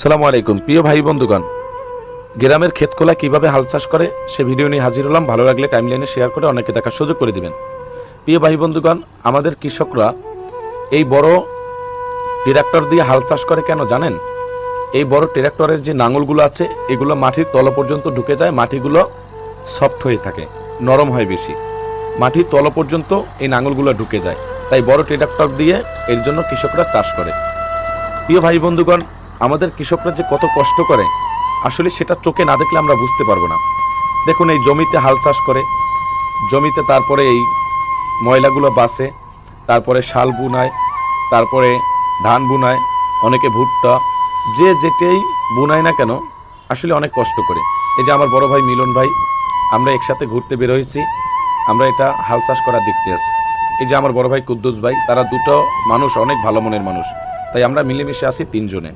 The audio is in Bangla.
সালামু আলাইকুম, প্রিয় ভাই বন্ধুগণ। গ্রামের ক্ষেতখোলা কীভাবে হাল চাষ করে, সে ভিডিও নিয়ে হাজির হলাম। ভালো লাগলে টাইমলাইনে শেয়ার করে অনেকে দেখার সুযোগ করে দিবেন। প্রিয় ভাই বন্ধুগণ, আমাদের কৃষকরা এই বড় ট্রাক্টর দিয়ে হাল চাষ করে কেন জানেন? এই বড় ট্রাক্টরের যে নাঙলগুলো আছে, এগুলো মাটির তল পর্যন্ত ঢুকে যায়, মাটিগুলো সফট হয়ে থাকে, নরম হয় বেশি। মাটির তল পর্যন্ত এই নাঙলগুলো ঢুকে যায়। তাই বড় ট্রাক্টর দিয়ে এর জন্য কৃষকরা চাষ করে। প্রিয় ভাই বন্ধুগণ আমাদের কৃষকরা যে কত কষ্ট করে, আসলে সেটা চোখে না দেখলে আমরা বুঝতে পারব না। দেখুন, এই জমিতে হাল চাষ করে, জমিতে তারপরে এই ময়লাগুলো বাসে, তারপরে শাল বুনায়, তারপরে ধান বুনায়, অনেকে ভুট্টা, যে যেটাই বুনায় না কেন, আসলে অনেক কষ্ট করে। এই যে আমার বড় ভাই মিলন ভাই, আমরা একসাথে ঘুরতে বের হয়েছি, আমরা এটা হাল চাষ করা দেখতে আসি এই যে আমার বড় ভাই কুদ্দুস ভাই, তারা দুটো মানুষ অনেক ভালো মনের মানুষ। তাই আমরা মিলেমিশে আছি তিনজনে।